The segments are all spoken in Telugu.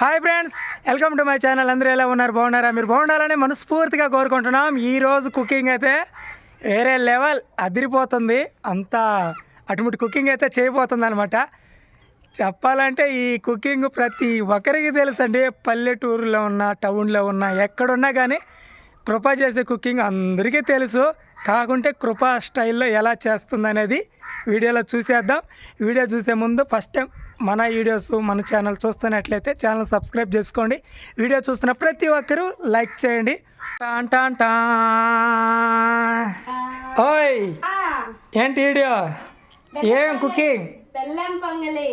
Hi friends welcome to my channel అందరూ ఎలా ఉన్నారు? బాగున్నారా? మీరు బాగుండాలని మనస్ఫూర్తిగా కోరుకుంటున్నాం. ఈరోజు కుకింగ్ అయితే వేరే లెవెల్ అదిరిపోతుంది. అంత అటుముటి కుకింగ్ అయితే చేయబోతుంది అనమాట చెప్పాలంటే ఈ కుకింగ్ ప్రతి ఒక్కరికి తెలుసండి. పల్లెటూరులో ఉన్న టౌన్లో ఉన్న ఎక్కడున్నా కానీ కృప చేసే కుకింగ్ అందరికీ తెలుసు. కాకుంటే కృప స్టైల్లో ఎలా చేస్తుంది అనేది వీడియోలో చూసేద్దాం. వీడియో చూసే ముందు ఫస్ట్ టైం మన వీడియోస్ మన ఛానల్ చూస్తున్నట్లయితే ఛానల్ సబ్స్క్రైబ్ చేసుకోండి. వీడియో చూస్తున్న ప్రతి ఒక్కరూ లైక్ చేయండి. టాన్ టాన్ టా ఓయ్ ఏంటి వీడియో? ఏం కుకింగ్? బెల్లం పొంగలి.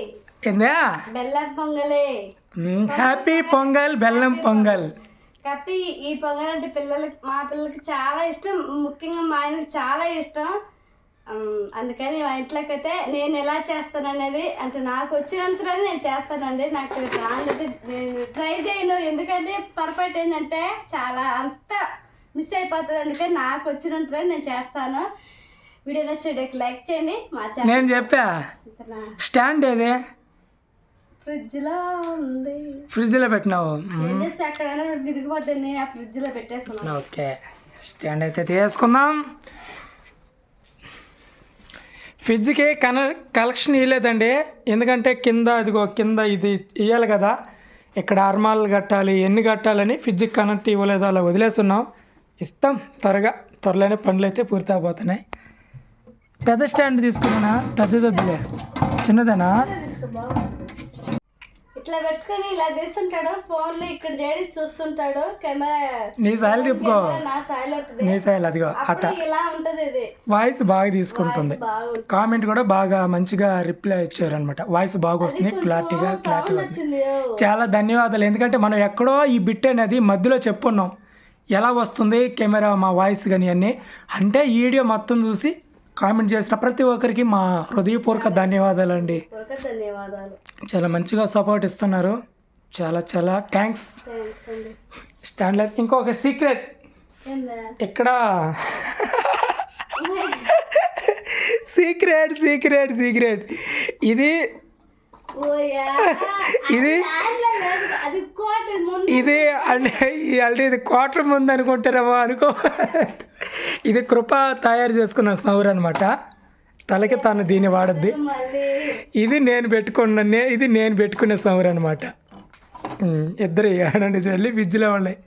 ఏందా? బెల్లం పొంగలి. హ్యాపీ పొంగల్ బెల్లం పొంగల్. ఈ పొంగల్ అంటే పిల్లలకి మా పిల్లలకి చాలా ఇష్టం. ముఖ్యంగా మా ఆయనకి చాలా ఇష్టం. అందుకని మా ఇంట్లోకి అయితే నేను ఎలా చేస్తాను అనేది అంటే నాకు వచ్చినంతలో నేను చేస్తానండి. నాకు రానిది నేను ట్రై చేయను. ఎందుకంటే పొరపాటు ఏంటంటే చాలా అంత మిస్ అయిపోతుంది. అందుకని నాకు వచ్చినంతలో నేను చేస్తాను. వీడియో నచ్చేటికి లైక్ చేయండి. మా ఛానల్ నేను చెప్పా. స్టాండ్ ఏది? ఫ్రిడ్జ్లో ఉంది. ఫ్రిడ్జ్లో పెట్టినావు. ఏం చేస్తే ఎక్కడైనా విరిగిపోతుంది ఆ ఫ్రిడ్జ్లో పెట్టేసుకున్నాను. ఓకే. స్టాండ్ అయితే తీసుకుందాం ఫ్రిడ్జ్కి కన కలెక్షన్ ఇవ్వలేదండి ఎందుకంటే కింద ఇదిగో కింద ఇది ఇవ్వాలి కదా. ఇక్కడ అర్మాలు కట్టాలి ఎన్ని కట్టాలని ఫ్రిడ్జ్కి కనెక్ట్ ఇవ్వలేదు అలా వదిలేస్తున్నాం. ఇస్తాం త్వరగా. త్వరలోనే పనులు అయితే పూర్తి అయిపోతున్నాయి పెద్ద స్టాండ్ తీసుకున్నానా? పెద్దదొద్దులే చిన్నదేనా? ఇట్లా పెట్టుకొని ఇలా తీస్తుంటాడు ఫోన్లో ఇక్కడ చేయడం చూస్తుంటాడు కెమెరా నీ సాయలు తిప్పుకో నా సాయిల్ నీ సాయలు అదిగో అట్ట. ఇలా ఉంటది ఇది? వాయిస్ బాగా తీసుకుంటుంది. కామెంట్ కూడా బాగా మంచిగా రిప్లై ఇచ్చారనమాట వాయిస్ బాగా వస్తుంది క్లారిటీగా క్లారిటీ వస్తుంది. చాలా ధన్యవాదాలు. ఎందుకంటే మనం ఎక్కడో ఈ బిట్ అనేది మధ్యలో చెప్పున్నాం. ఎలా వస్తుంది కెమెరా మా వాయిస్ కానీ అన్నీ. అంటే ఈ వీడియో మొత్తం చూసి కామెంట్ చేసిన ప్రతి ఒక్కరికి మా హృదయపూర్వక ధన్యవాదాలు. అండి చాలా మంచిగా సపోర్ట్ ఇస్తున్నారు. చాలా చాలా థ్యాంక్స్ థ్యాంక్స్ అండి. స్టాండ్లో ఇంకొక సీక్రెట్ ఇక్కడ సీక్రెట్ సీక్రెట్ సీక్రెట్ ఇది ఇది ఇది అంటే అంటే ఇది క్వార్టర్ ముందు అనుకుంటారేమో అనుకో. ఇది కృప తయారు చేసుకున్న సౌర్ అనమాట తలకి తను దీన్ని వాడద్ది. ఇది నేను పెట్టుకున్న నే- ఇది నేను పెట్టుకునే సౌర్ అనమాట ఇద్దరు ఏడండి వెళ్ళి ఫ్రిడ్జ్లో ఉన్నాయి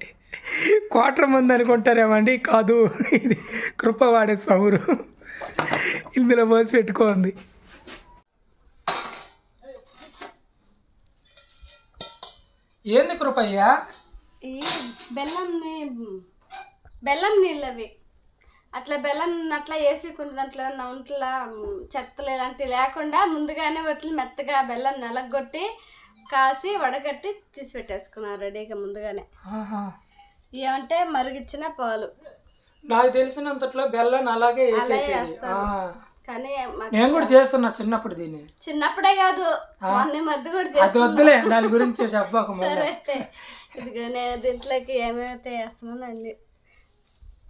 క్వార్టర్ ముందు అనుకుంటారేమండి కాదు. ఇది కృప వాడే సౌరు. ఇందులో పోసి పెట్టుకోండి ఏంది కృపయ్యా ఈ బెల్లం బెల్లం నీళ్ళు అవి అట్లా బెల్లం అట్లా వేసి కొన్ని దాంట్లో నౌంట్ల చెత్తలు ఇలాంటివి లేకుండా ముందుగానే వాటిని మెత్తగా బెల్లం నలగొట్టి కాసి వడగట్టి తీసి పెట్టేసుకున్నారు రెడీగా ముందుగానే. ఏమంటే మరిగిచ్చిన పాలు నాకు తెలిసినంతట్లో బెల్లాన్ని అలాగే. ఆ. కానీ నేను కూడా చేస్తున్నా చిన్నప్పుడు దీన్ని. చిన్నప్పుడే కాదు మొన్న మధ్య కూడా అది వద్దులే దాని గురించి చెప్పక ఇదిగో నేను దీంట్లోకి ఏమైతే వేస్తున్నాను అన్ని.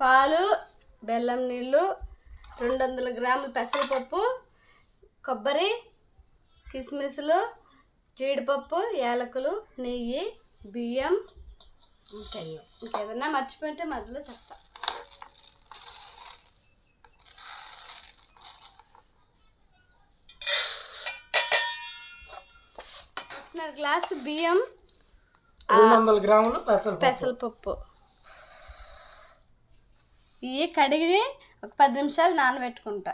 పాలు బెల్లం నీళ్ళు రెండు వందల గ్రాముల పెసరపప్పు కొబ్బరి కిస్మిస్లు జీడిపప్పు యాలకులు నెయ్యి బియ్యం ఇంకేదన్నా మర్చిపోయింటే మధ్యలో చెప్తా. ఒకటిన్నర గ్లాసు బియ్యం రెండు వందల గ్రాములు పెసలు పెసరపప్పు. ఇవి కడిగి ఒక పది నిమిషాలు నానబెట్టుకుంటా.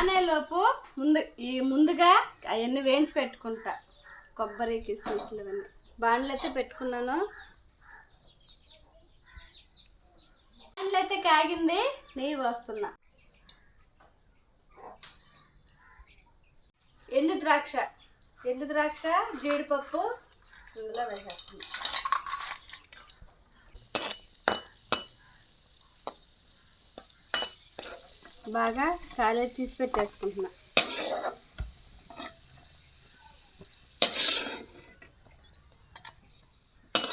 బియ్యం ముందు ఈ ముందుగా అవన్నీ వేయించి పెట్టుకుంటా. కొబ్బరి కిస్మిస్లు ఇవన్నీ. బాండ్లు అయితే పెట్టుకున్నాను. బాండ్లు అయితే కాగింది నెయ్యి పోస్తున్నా. ఎండు ద్రాక్ష. ఎండు ద్రాక్ష జీడిపప్పు ఇందులో వేసేస్తున్నా. బాగా కాలే తీసి పెట్టేసుకుంటున్నా.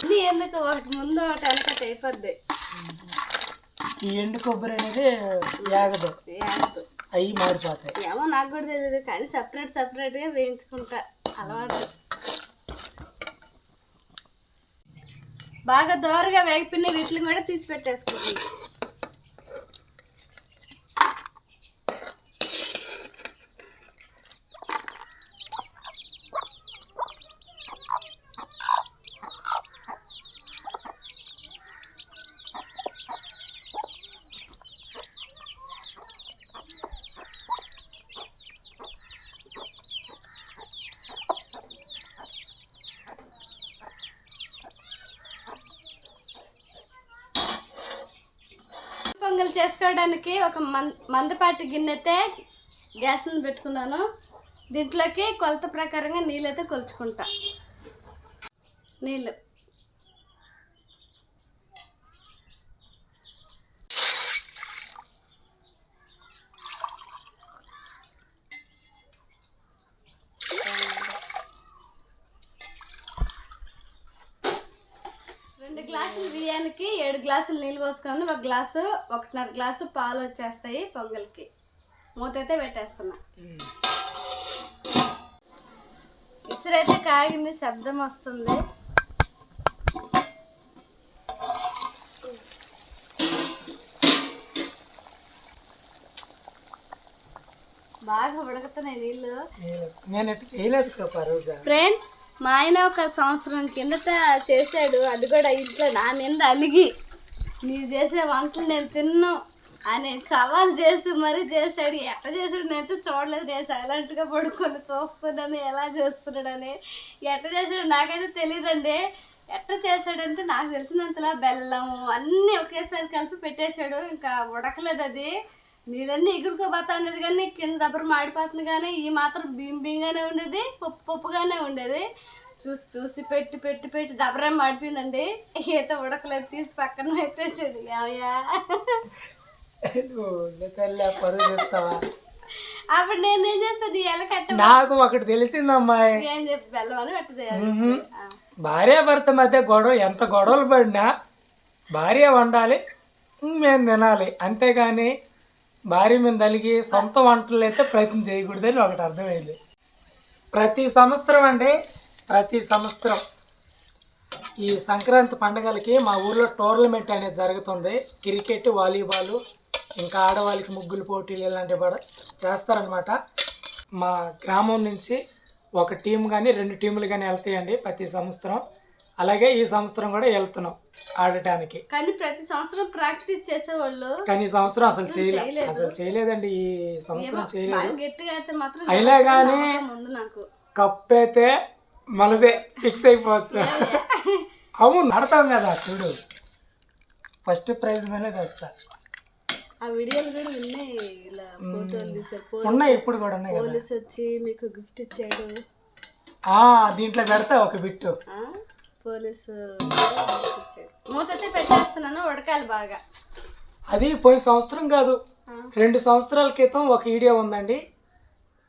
ఇది ఎందుకు ఒకటి ముందు ఒకటి వెనకటి అయిపోద్ది. ఈ ఎండు కొబ్బరి అనేది యాగదు. యాగదు. అవి మారిపోతాయి. ఏమో నాకు కూడా తెలియదు కానీ సపరేట్ సపరేట్గా వేయించుకుంటా. అలవాటు. బాగా దోరగా వేగిపోయిన వీటిని కూడా తీసి పెట్టేసుకుంటున్నా. పొంగల్ చేసుకోవడానికి ఒక మం మందపాటి గిన్నె అయితే గ్యాస్ మీద పెట్టుకున్నాను. దీంట్లోకి కొలత ప్రకారంగా నీళ్ళు అయితే కొలుచుకుంటా. నీళ్ళు. రెండు గ్లాసులు బియ్యానికి ఏడు గ్లాసులు నీళ్ళు పోసుకొని ఒక గ్లాసు ఒకటిన్నర గ్లాసు పాలు వచ్చేస్తాయి పొంగల్కి. మూత అయితే పెట్టేస్తున్నా. ఇసురైతే కాగింది శబ్దం వస్తుంది. బాగా ఉడకుతున్నాయి నీళ్ళు. నేను చేయలేదు ఫ్రెండ్స్ మా ఆయన ఒక సంవత్సరం కిందట చేశాడు. అది కూడా ఇంట్లో నా మీద అలిగి నీవు చేసే వంటలు నేను తిన్ను అని సవాల్ చేసి మరీ చేశాడు. ఎట్లా చేసాడు నేనైతే చూడలేదు. నేను సైలెంట్గా పడుకొని చూస్తున్నాను. ఎలా చేస్తున్నాడని ఎట్లా చేసాడు నాకైతే తెలియదండి ఎట్లా చేశాడంటే నాకు తెలిసినంతలా బెల్లం అన్నీ ఒకేసారి కలిపి పెట్టేశాడు. ఇంకా ఉడకలేదు అది. నీళ్ళన్నీ ఎగురుకోపోతా ఉండేది కానీ కింద దబ్బర మాడిపోతుంది కానీ ఈ మాత్రం బియ్యం బియ్యంగానే ఉండేది పప్పు పప్పుగానే ఉండేది. చూసి చూసి పెట్టి పెట్టి పెట్టి దబ్బరం మాడిపోయిందండి. ఈత ఉడకలేదు తీసి పక్కన పెట్టేసాడు చేస్తావా అప్పుడు నేను ఏం చేస్తాను ఎలా కట్ట నాకు ఒకటి తెలిసిందమ్మాయి ఏం చెప్పి పెట్టదు భార్య భర్త మధ్య గొడవ ఎంత గొడవలు పడినా భార్య వండాలి మేము తినాలి. అంతేగాని భార్య మీద తలిగి సొంత వంటలు అయితే ప్రయత్నం చేయకూడదని ఒకటి అర్థమైంది. ప్రతి సంవత్సరం అండి ప్రతి సంవత్సరం ఈ సంక్రాంతి పండగలకి మా ఊర్లో టోర్నమెంట్ అనేది జరుగుతుంది. క్రికెట్ వాలీబాల్ ఇంకా ఆడవాళ్ళకి ముగ్గులు పోటీలు ఇలాంటివి కూడా చేస్తారనమాట మా గ్రామం నుంచి ఒక టీం కానీ రెండు టీములు కానీ వెళ్తాయండి ప్రతి సంవత్సరం. అలాగే ఈ సంవత్సరం కూడా వెళ్తున్నాం. ఆడటానికి. కానీ ప్రతి సంవత్సరం ప్రాక్టీస్ చేసేవాళ్ళు కానీ ఈ సంవత్సరం అసలు చేయలేదు. అసలు చేయలేదండి ఈ సంవత్సరం చేయలేదు. బాగా గట్టిగా అయితే మాత్రం అయినా కానీ ఉంది నాకు. కప్ అయితే మనదే ఫిక్స్ అయిపోవచ్చు. అవును ఆడతాం కదా చూడు. ఫస్ట్ ప్రైజ్ మీద తెస్తా. ఆ వీడియోలు కూడా ఉన్నాయి ఇలా ఫోటోలు తీసారు పో- ఉన్నాయి ఇప్పుడు కూడా ఉన్నాయి పోలీస్ వచ్చి మీకు గిఫ్ట్ ఇచ్చాడు. దీంట్లో పెడతా ఒక బిట్టు? పోలీసు gift ఇచ్చాడు మూత అయితే పెట్టేస్తున్నాను ఉడకాలి బాగా. అది పోయిన సంవత్సరం కాదు. రెండు సంవత్సరాల క్రితం ఒక వీడియో ఉందండి.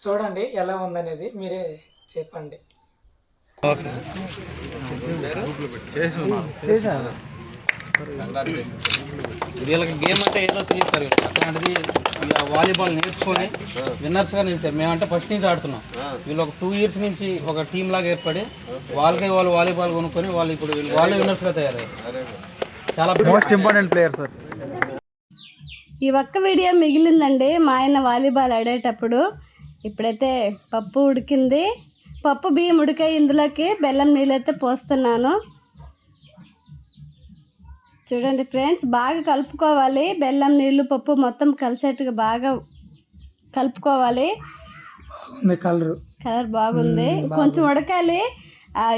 చూడండి ఎలా ఉందనేది మీరే చెప్పండి. వీళ్ళకి గేమ్ అంటే ఏదో వీళ్ళకి. అట్లాంటిది ఇక వాలీబాల్ నేర్చుకొని విన్నర్స్గా నిలిచారు. మేమంటే ఫస్ట్ నుంచి ఆడుతున్నాం. వీళ్ళు ఒక టూ ఇయర్స్ నుంచి ఒక టీమ్ లాగా ఏర్పడి వాళ్ళకే వాళ్ళు వాలీబాల్ కొనుక్కొని వాళ్ళు ఇప్పుడు వీళ్ళు వాళ్ళే విన్నర్స్గా తయారయ్యారు చాలా మోస్ట్ ఇంపార్టెంట్ ప్లేయర్ సార్ ఈ ఒక్క వీడియో మిగిలిందండి మా ఆయన వాలీబాల్ ఆడేటప్పుడు. ఇప్పుడైతే పప్పు ఉడికింది. పప్పు బియ్యం ఉడికాయి. ఇందులోకి బెల్లం నీళ్ళైతే పోస్తున్నాను. చూడండి ఫ్రెండ్స్ బాగా కలుపుకోవాలి. బెల్లం నీళ్ళు పప్పు మొత్తం కలిసేట్టుగా బాగా కలుపుకోవాలి. ఉంది కలరు. కలర్ బాగుంది. కొంచెం ఉడకాలి.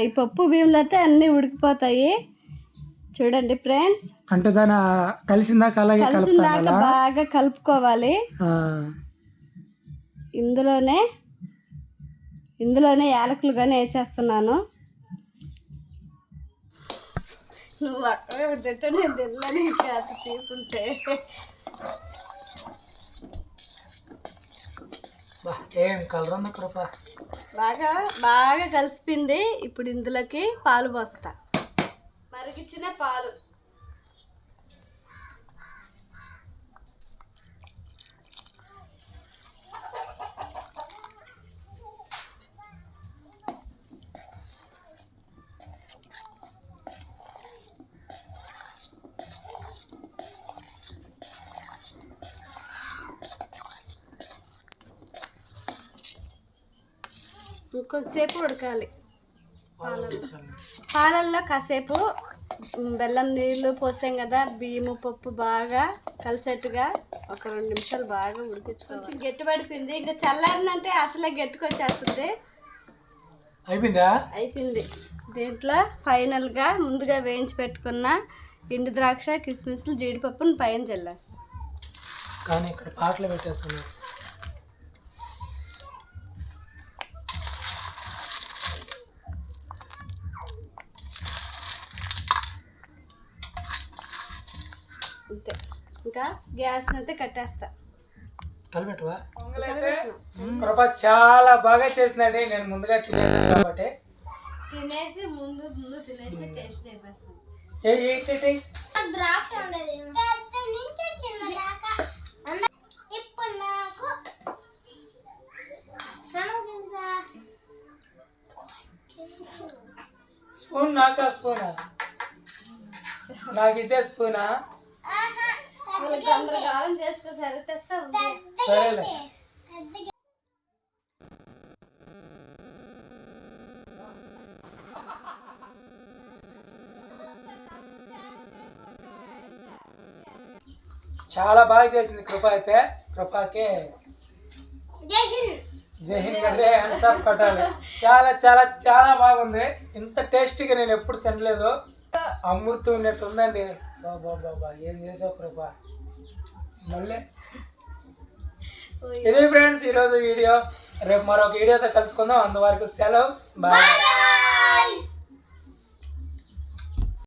ఈ పప్పు బియ్యంలో అయితే అన్నీ ఉడికిపోతాయి. చూడండి ఫ్రెండ్స్. అంటే దాని కలిసిందాక అలాగే కలిసిన దాకా కలుపుతాను బాగా కలుపుకోవాలి. ఇందులోనే ఇందులోనే యాలకులు కానీ వేసేస్తున్నాను. నువ్వు అక్కడే తింటే నేను తినలేని చేత తీసుకుంటే ఏం కలర్ ఉంది కృప బాగా బాగా కలిసిపోయింది. ఇప్పుడు ఇందులోకి పాలు పోస్తా. మరిగిచ్చిన పాలు. ఇంకొంచెంసేపు ఉడకాలి. పాలల్లో పాలల్లో కాసేపు బెల్లం నీళ్ళు పోసాం కదా బియ్యము పప్పు బాగా కలిసేట్టుగా ఒక రెండు నిమిషాలు బాగా ఉడికించుకోవాలి. కొంచెం గట్టి పడిపోయింది. ఇంకా చల్లారినంటే అసలే గట్టికొచ్చేస్తుంది అయిపోయిందా? అయిపోయింది. దీంట్లో ఫైనల్గా ముందుగా వేయించి పెట్టుకున్న ఎండు ద్రాక్ష కిస్మిస్లు జీడిపప్పును పైన చల్లేస్తాం. కానీ ఇక్కడ పాటలు పెట్టేస్తున్నారు. అంతే. ఇంకా గ్యాస్ అయితే కట్టేస్తా. కలిపెట్టువా కృప చాలా బాగా చేసిందండి. నేను ముందుగా తినేసాను కాబట్టి. తినేసి ముందు ముందు తినేసి టేస్ట్ అయిపోతాం ఏ ఏంటి ఏంటి? ద్రాక్ష ఉండేది. పెద్ద నుంచి చిన్న దాకా. అన్న- ఇప్పుడు నాకు స్పూన్ నాకా స్పూనా? నాకు ఇదే స్పూనా? చేసుకో సరేలే. చాలా బాగా చేసింది కృప అయితే. కృపకి. జై హింద్. జై హింద్ అంటే హ్యాండ్సప్ కొట్టాలి చాలా చాలా చాలా బాగుంది. ఇంత టేస్టీగా నేను ఎప్పుడు తినలేదు. అమృతం ఉన్నట్టు ఉందండి బాబా బాబా ఏం చేసావు కృప? మళ్ళీ. ఇది ఫ్రెండ్స్ ఈరోజు వీడియో. రేపు మరొక వీడియోతో కలుసుకుందాం. అందువరకు సెలవు. బాయ్.